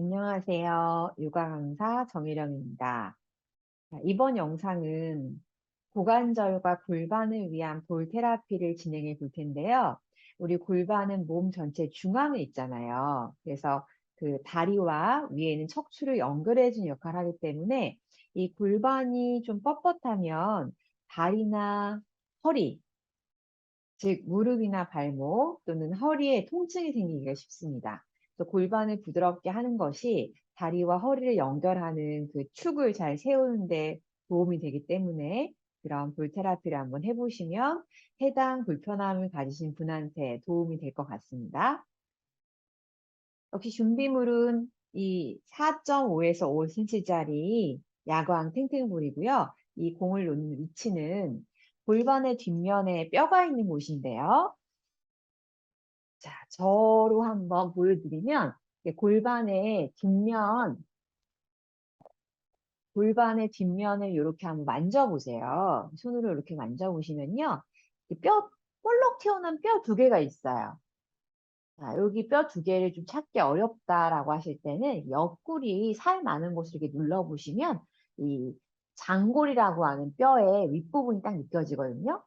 안녕하세요. 육아 강사 정희령입니다. 자, 이번 영상은 고관절과 골반을 위한 볼 테라피를 진행해 볼 텐데요. 우리 골반은 몸 전체 중앙에 있잖아요. 그래서 그 다리와 위에는 척추를 연결해 준 역할을 하기 때문에 이 골반이 좀 뻣뻣하면 다리나 허리, 즉 무릎이나 발목 또는 허리에 통증이 생기기가 쉽습니다. 골반을 부드럽게 하는 것이 다리와 허리를 연결하는 그 축을 잘 세우는데 도움이 되기 때문에 그런 볼 테라피를 한번 해보시면 해당 불편함을 가지신 분한테 도움이 될 것 같습니다. 역시 준비물은 이 4.5에서 5cm짜리 야광 탱탱볼이고요. 이 공을 놓는 위치는 골반의 뒷면에 뼈가 있는 곳인데요. 자, 저로 한번 보여드리면 골반의 뒷면, 골반의 뒷면을 이렇게 한번 만져보세요. 손으로 이렇게 만져보시면요. 뼈, 볼록 튀어나온 뼈 두 개가 있어요. 자, 여기 뼈 두 개를 좀 찾기 어렵다라고 하실 때는 옆구리 살 많은 곳을 이렇게 눌러보시면 이 장골이라고 하는 뼈의 윗부분이 딱 느껴지거든요.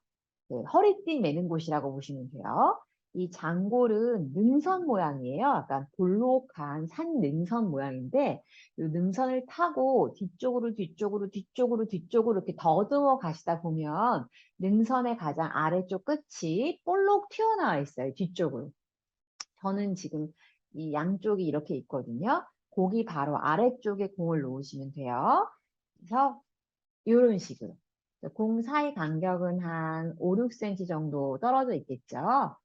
네, 허리띠 매는 곳이라고 보시면 돼요. 이 장골은 능선 모양이에요. 약간 볼록 한 산 능선 모양인데 이 능선을 타고 뒤쪽으로 뒤쪽으로 뒤쪽으로 뒤쪽으로 이렇게 더듬어 가시다 보면 능선의 가장 아래쪽 끝이 볼록 튀어나와 있어요. 뒤쪽으로. 저는 지금 이 양쪽이 이렇게 있거든요. 고기 바로 아래쪽에 공을 놓으시면 돼요. 그래서 이런 식으로. 공 사이 간격은 한 5, 6cm 정도 떨어져 있겠죠.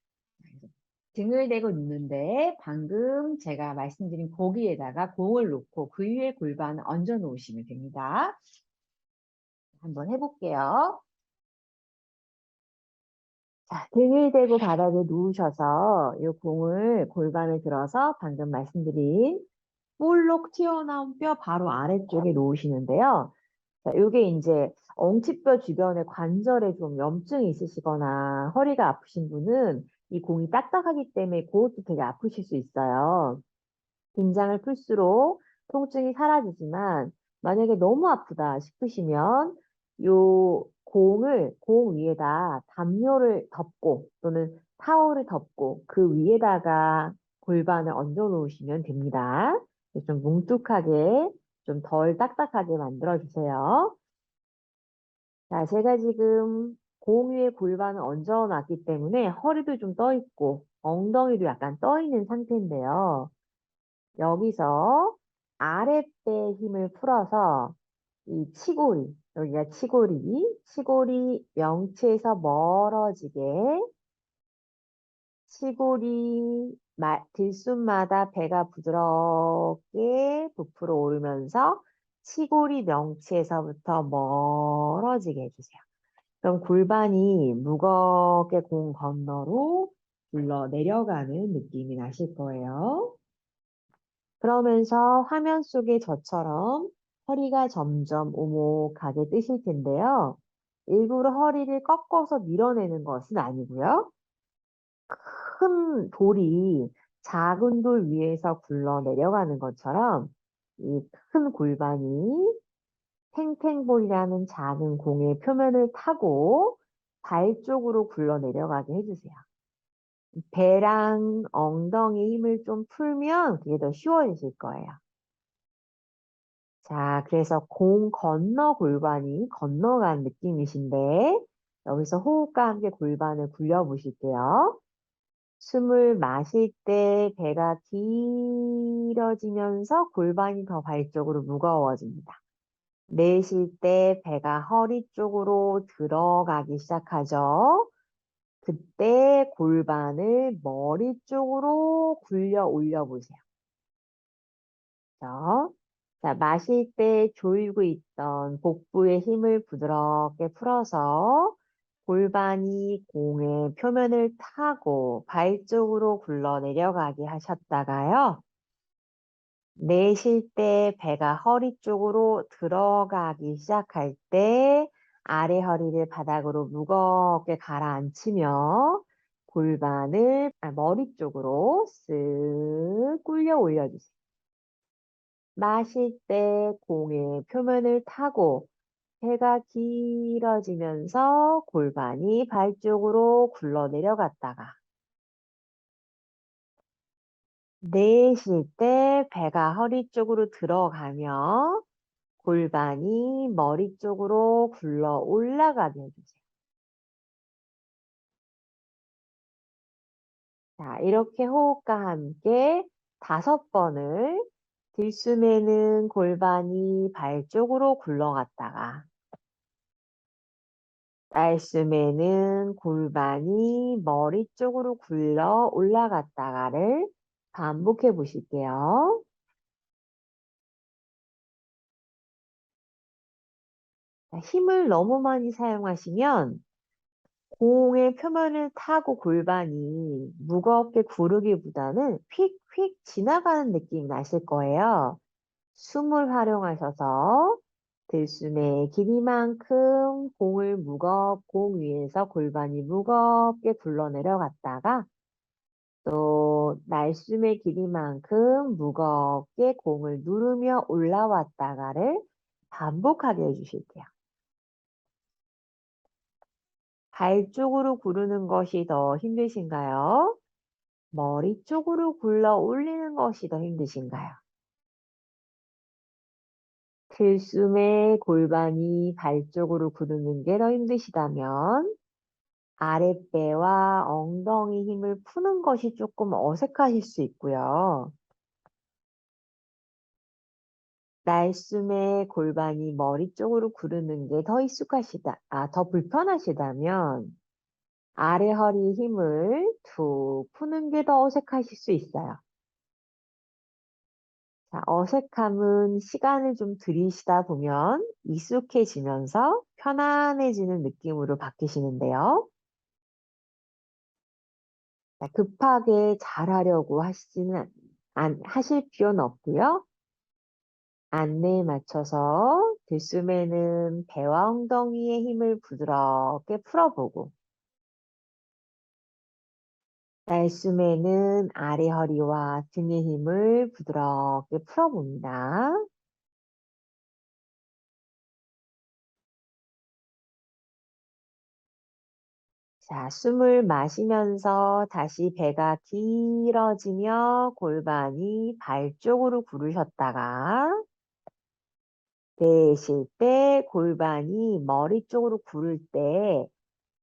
등을 대고 눕는데 방금 제가 말씀드린 고기에다가 공을 놓고 그 위에 골반을 얹어 놓으시면 됩니다. 한번 해볼게요. 자, 등을 대고 바닥에 누우셔서 이 공을 골반에 들어서 방금 말씀드린 볼록 튀어나온 뼈 바로 아래쪽에 놓으시는데요. 자, 이게 이제 엉치뼈 주변에 관절에 좀 염증이 있으시거나 허리가 아프신 분은 이 공이 딱딱하기 때문에 그것도 되게 아프실 수 있어요. 긴장을 풀수록 통증이 사라지지만 만약에 너무 아프다 싶으시면 요 공을 공 위에다 담요를 덮고 또는 타월을 덮고 그 위에다가 골반을 얹어 놓으시면 됩니다. 좀 뭉툭하게 좀 덜 딱딱하게 만들어 주세요. 자, 제가 지금 공 위에 골반을 얹어 놨기 때문에 허리도 좀 떠 있고 엉덩이도 약간 떠 있는 상태인데요. 여기서 아랫배 힘을 풀어서 이 치골이, 여기가 치골이, 치골이 명치에서 멀어지게 치골이 들숨마다 배가 부드럽게 부풀어 오르면서 치골이 명치에서부터 멀어지게 해주세요. 그럼 골반이 무겁게 공 건너로 굴러 내려가는 느낌이 나실 거예요. 그러면서 화면 속에 저처럼 허리가 점점 오목하게 뜨실 텐데요. 일부러 허리를 꺾어서 밀어내는 것은 아니고요. 큰 돌이 작은 돌 위에서 굴러 내려가는 것처럼 이 큰 골반이 탱탱볼이라는 작은 공의 표면을 타고 발 쪽으로 굴러 내려가게 해주세요. 배랑 엉덩이 힘을 좀 풀면 그게 더 쉬워지실 거예요. 자, 그래서 공 건너 골반이 건너간 느낌이신데 여기서 호흡과 함께 골반을 굴려 보실게요. 숨을 마실 때 배가 길어지면서 골반이 더 발 쪽으로 무거워집니다. 내쉴 때 배가 허리 쪽으로 들어가기 시작하죠. 그때 골반을 머리 쪽으로 굴려 올려 보세요. 자, 자, 마실 때 조이고 있던 복부의 힘을 부드럽게 풀어서 골반이 공의 표면을 타고 발 쪽으로 굴러 내려가게 하셨다가요. 내쉴 때 배가 허리 쪽으로 들어가기 시작할 때 아래 허리를 바닥으로 무겁게 가라앉히며 골반을 아, 머리 쪽으로 쓱 굴려 올려주세요. 마실 때 공의 표면을 타고 배가 길어지면서 골반이 발 쪽으로 굴러 내려갔다가 내쉴 때 배가 허리 쪽으로 들어가며 골반이 머리 쪽으로 굴러 올라가게 해주세요. 자, 이렇게 호흡과 함께 다섯 번을 들숨에는 골반이 발 쪽으로 굴러갔다가 날숨에는 골반이 머리 쪽으로 굴러 올라갔다가를 반복해 보실게요. 힘을 너무 많이 사용하시면 공의 표면을 타고 골반이 무겁게 구르기보다는 휙휙 지나가는 느낌이 나실 거예요. 숨을 활용하셔서 들숨의 길이만큼 공을 무겁, 공 위에서 골반이 무겁게 굴러 내려갔다가 또 날숨의 길이만큼 무겁게 공을 누르며 올라왔다가를 반복하게 해주실게요. 발 쪽으로 구르는 것이 더 힘드신가요? 머리 쪽으로 굴러 올리는 것이 더 힘드신가요? 들숨에 골반이 발 쪽으로 구르는 게 더 힘드시다면 아랫배와 엉덩이 힘을 푸는 것이 조금 어색하실 수 있고요. 날숨에 골반이 머리 쪽으로 구르는 게 더 익숙하시다, 아, 더 불편하시다면 아래 허리 힘을 툭 푸는 게 더 어색하실 수 있어요. 자, 어색함은 시간을 좀 들이시다 보면 익숙해지면서 편안해지는 느낌으로 바뀌시는데요. 자, 급하게 잘하려고 하시지는 안, 하실 필요는 없고요. 안내에 맞춰서 들숨에는 배와 엉덩이의 힘을 부드럽게 풀어보고 날숨에는 아래 허리와 등의 힘을 부드럽게 풀어봅니다. 자, 숨을 마시면서 다시 배가 길어지며 골반이 발 쪽으로 구르셨다가 내쉴 때 골반이 머리 쪽으로 구를 때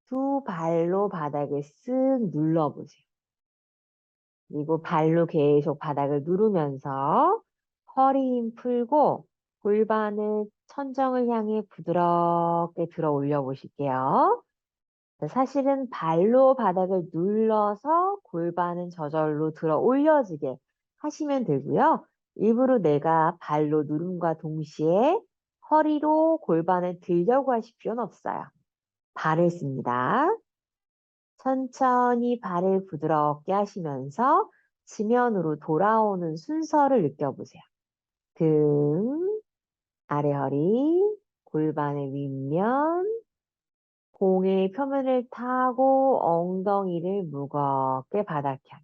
두 발로 바닥을 쓱 눌러보세요. 그리고 발로 계속 바닥을 누르면서 허리 힘 풀고 골반을 천정을 향해 부드럽게 들어 올려 보실게요. 사실은 발로 바닥을 눌러서 골반은 저절로 들어 올려지게 하시면 되고요. 일부러 내가 발로 누름과 동시에 허리로 골반을 들려고 하실 필요는 없어요. 발을 씁니다. 천천히 발을 부드럽게 하시면서 지면으로 돌아오는 순서를 느껴보세요. 등, 아래 허리, 골반의 윗면, 공의 표면을 타고 엉덩이를 무겁게 바닥에 향해.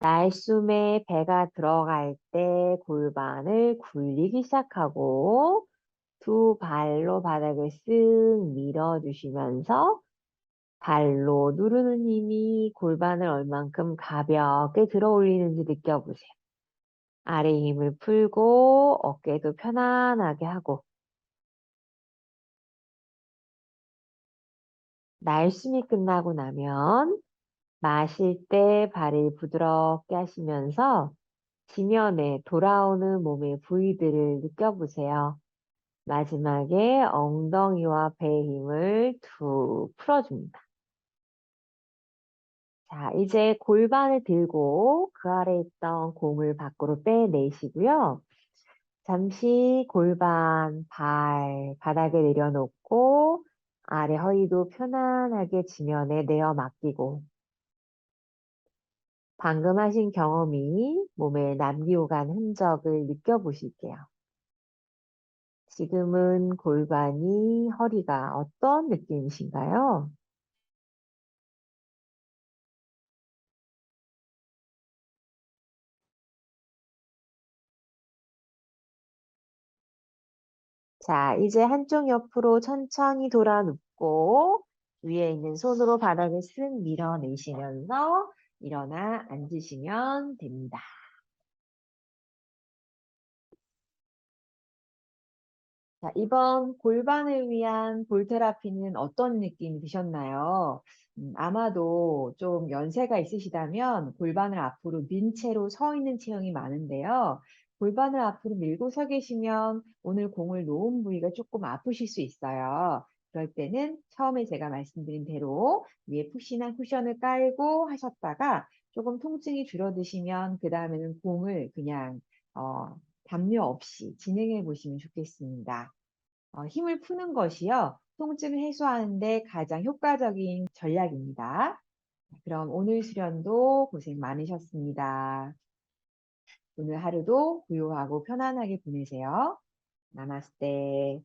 날숨에 배가 들어갈 때 골반을 굴리기 시작하고 두 발로 바닥을 쓱 밀어주시면서 발로 누르는 힘이 골반을 얼만큼 가볍게 들어 올리는지 느껴보세요. 아래 힘을 풀고 어깨도 편안하게 하고 날숨이 끝나고 나면 마실 때 발을 부드럽게 하시면서 지면에 돌아오는 몸의 부위들을 느껴보세요. 마지막에 엉덩이와 배의 힘을 툭 풀어줍니다. 자, 이제 골반을 들고 그 아래 있던 공을 밖으로 빼내시고요. 잠시 골반, 발, 바닥에 내려놓고 아래 허리도 편안하게 지면에 내어 맡기고 방금 하신 경험이 몸에 남기고 간 흔적을 느껴보실게요. 지금은 골반이, 허리가 어떤 느낌이신가요? 자, 이제 한쪽 옆으로 천천히 돌아 눕고 위에 있는 손으로 바닥을 쓱 밀어내시면서 일어나 앉으시면 됩니다. 자, 이번 골반을 위한 볼 테라피는 어떤 느낌이 드셨나요? 음, 아마도 좀 연세가 있으시다면 골반을 앞으로 민 채로 서 있는 체형이 많은데요. 골반을 앞으로 밀고 서 계시면 오늘 공을 놓은 부위가 조금 아프실 수 있어요. 그럴 때는 처음에 제가 말씀드린 대로 위에 푹신한 쿠션을 깔고 하셨다가 조금 통증이 줄어드시면 그 다음에는 공을 그냥 어, 담요 없이 진행해 보시면 좋겠습니다. 어, 힘을 푸는 것이요. 통증을 해소하는데 가장 효과적인 전략입니다. 그럼 오늘 수련도 고생 많으셨습니다. 오늘 하루도 고요하고 편안하게 보내세요. 나마스테.